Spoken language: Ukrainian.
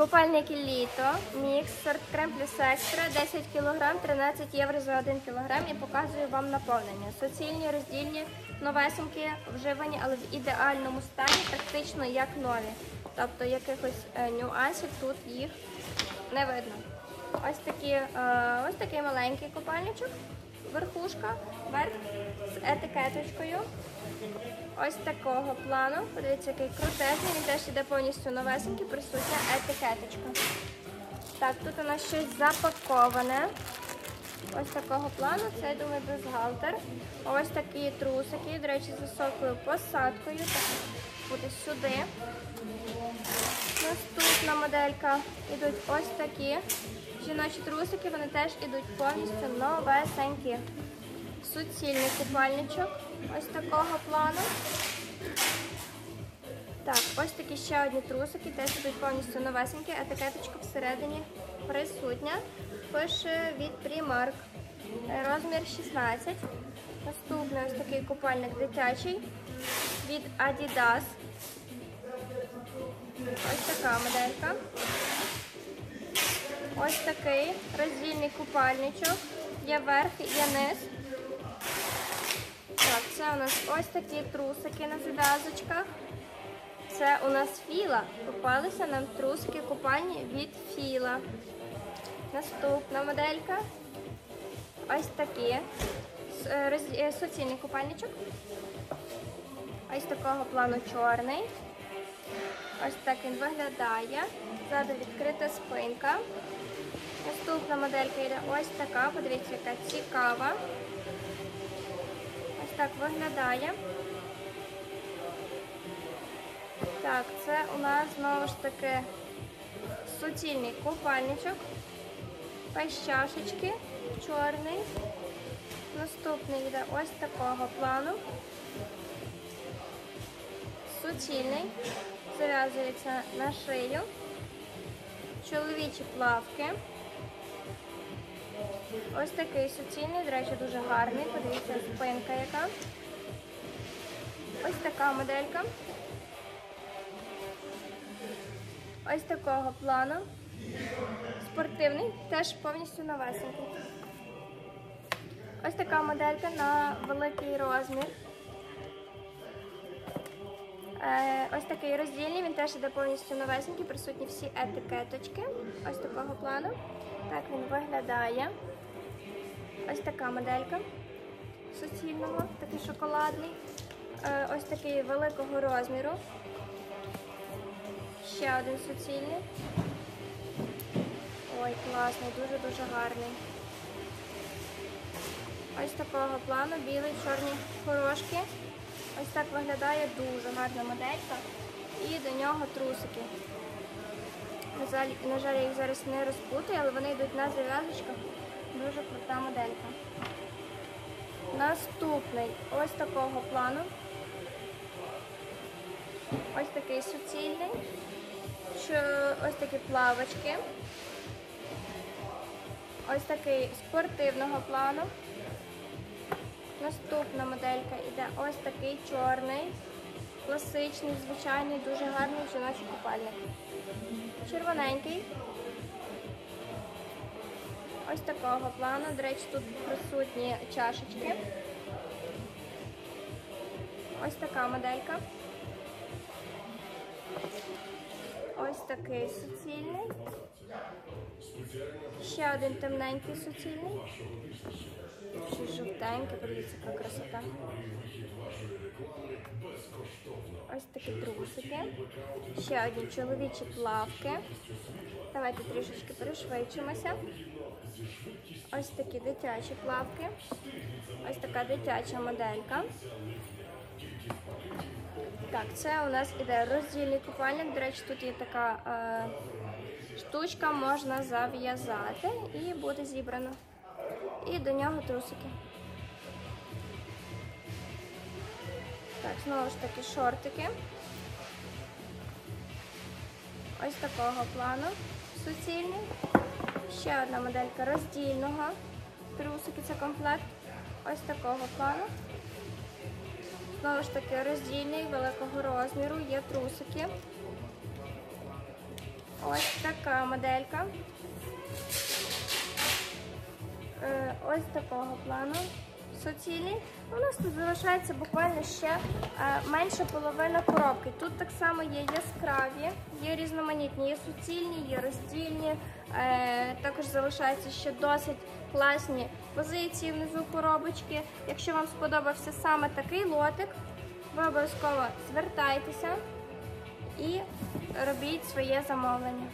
Купальник літо, мікс, сорт крем плюс екстра, 10 кг, 13 євро за 1 кг і показую вам наповнення. Суцільні, роздільні, новесенькі, вживані, але в ідеальному стані, практично як нові. Тобто якихось е, нюансів тут їх не видно. Ось такі, е, ось такий маленький купальничок, верхушка, верх з етикеточкою. Ось такого плану. Подивіться, який крутезний. Він теж іде повністю новесенький, присутня етикеточка. Так, тут у нас щось запаковане. Ось такого плану. Це, я думаю, бюстгальтер. Ось такі трусики, до речі, з високою посадкою. Так, буде сюди. Наступна моделька ідуть ось такі. Жіночі трусики, вони теж ідуть повністю новесенькі. Суцільний купальничок. Ось такого плану. Так, ось такі ще одні трусики, теж ідуть повністю новесенькі, етикеточка всередині присутня. Пише від Primark. Розмір 16. Наступний ось такий купальник дитячий від Adidas. Ось така моделька. Ось такий роздільний купальничок. Є верх, є низ. Так, це у нас ось такі трусики на зав'язочках. Це у нас філа. Попалися нам трусики купальні від філа. Наступна моделька. Ось такі. Е, е, Суцільний купальничок. Ось такого плану чорний. Ось так він виглядає. Ззаду відкрита спинка. Наступна моделька йде ось така. Подивіться, яка цікава. Ось так виглядає. Так, це у нас знову ж таки суцільний купальничок. Без чорний. Наступний йде ось такого плану. Суцільний. Зав'язується на шию. Чоловічі плавки. Ось такий суцільний, до речі, дуже гарний. Подивіться, спинка яка. Ось така моделька. Ось такого плану. Спортивний, теж повністю новесенький. Ось така моделька на великий розмір. Е, Ось такий роздільний, він теж іде повністю новесенький, присутні всі етикеточки. Ось такого плану. Так він виглядає. Ось така моделька суцільного, такий шоколадний. Е, Ось такий великого розміру. Ще один суцільний. Ой, класний, дуже-дуже гарний. Ось такого плану, білий, чорні хорошки. Ось так виглядає дуже гарна моделька. І до нього трусики. На жаль, я їх зараз не розпутаю, але вони йдуть на зав'язочках. Дуже крута моделька. Наступний ось такого плану. Ось такий суцільний. Ось такі плавочки. Ось такий спортивного плану. Наступна моделька йде ось такий чорний, класичний, звичайний, дуже гарний жіночий купальник. Червоненький. Ось такого плану. До речі, тут присутні чашечки. Ось така моделька. Такий суцільний. Ще один темненький суцільний. Ще жовтенький, подивіться, яка красота. Ось такі трусики. Ще одні чоловічі плавки. Давайте трішечки пришвидшимося. Ось такі дитячі плавки. Ось така дитяча моделька. Так, це у нас іде роздільний купальник. До речі, тут є така е, штучка, можна зав'язати і буде зібрано. І до нього трусики. Так, знову ж таки шортики. Ось такого плану суцільний. Ще одна моделька роздільного. Трусики це комплект. Ось такого плану. Знову ж таки, роздільний великого розміру, є трусики. Ось така моделька. Е, Ось такого плану суцільний. У нас тут залишається буквально ще е, менше половина коробки. Тут так само є яскраві, є різноманітні, є суцільні, є роздільні. Е, Також залишаються ще досить класні позиції внизу коробочки. Якщо вам сподобався саме такий лотик, ви обов'язково звертайтеся і робіть своє замовлення.